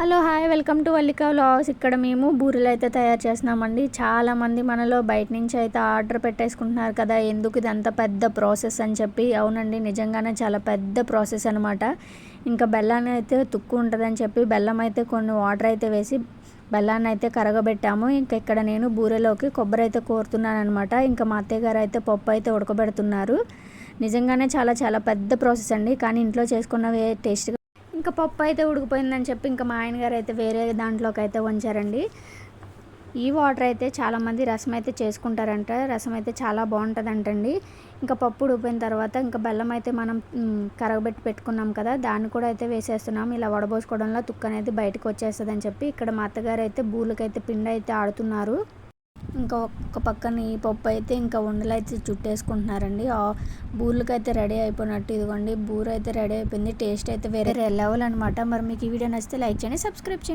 Hello hi. Welcome to Vallika vlogs. ఇక్కడ మేము బూరెలు అయితే తయారు చేస్తున్నామండి. చాలామంది మనలో బయట నుంచి అయితే ఆర్డర్ పెట్టేసుకుంటున్నారు కదా. ఎందుకు ఇది అంత పెద్ద ప్రాసెస్ అని చెప్పి. అవునండి నిజంగానే చాలా పెద్ద ప్రాసెస్ అనమాట ఇంకా బెల్లాన్ని అయితే తుక్కు ఉంటుందని చెప్పి బెల్లం అయితే కొన్ని వాటర్ అయితే వేసి బెల్లాన్ని అయితే కరగబెట్టాము. ఇంకా ఇక్కడ నేను బూరెలోకి కొబ్బరి అయితే కోరుతున్నాను అనమాట ఇంకా మా అత్తయ్య గారు అయితే పప్పు అయితే ఉడకబెడుతున్నారు. నిజంగానే చాలా చాలా పెద్ద ప్రాసెస్ అండి. కానీ ఇంట్లో చేసుకున్నవి టేస్ట్గా ఇంకా పప్పు అయితే ఉడికిపోయిందని చెప్పి ఇంకా మా ఆయన గారు అయితే వేరే దాంట్లోకి అయితే వంచారండి. ఈ వాటర్ అయితే చాలామంది రసం అయితే చేసుకుంటారంట. రసం అయితే చాలా బాగుంటుందంటండి. ఇంకా పప్పు ఉడిపోయిన తర్వాత ఇంకా బెల్లం అయితే మనం కరగబెట్టి పెట్టుకున్నాం కదా దాన్ని కూడా అయితే వేసేస్తున్నాం. ఇలా వడబోసుకోవడంలో తుక్క అనేది బయటకు వచ్చేస్తుంది అని చెప్పి ఇక్కడ మా అత్తగారు అయితే బూలకైతే పిండి అయితే ఆడుతున్నారు. ఇంకా ఒక పక్కన ఈ పప్పు అయితే ఇంకా ఉండలు అయితే చుట్టేసుకుంటున్నారండి. ఆ బూర్లకి అయితే రెడీ అయిపోయినట్టు ఇదిగోండి. బూర అయితే రెడీ అయిపోయింది. టేస్ట్ అయితే వేరే లెవెల్ అనమాట మరి మీకు ఈ వీడియో నచ్చితే లైక్ చేయండి సబ్స్క్రైబ్ చేయండి.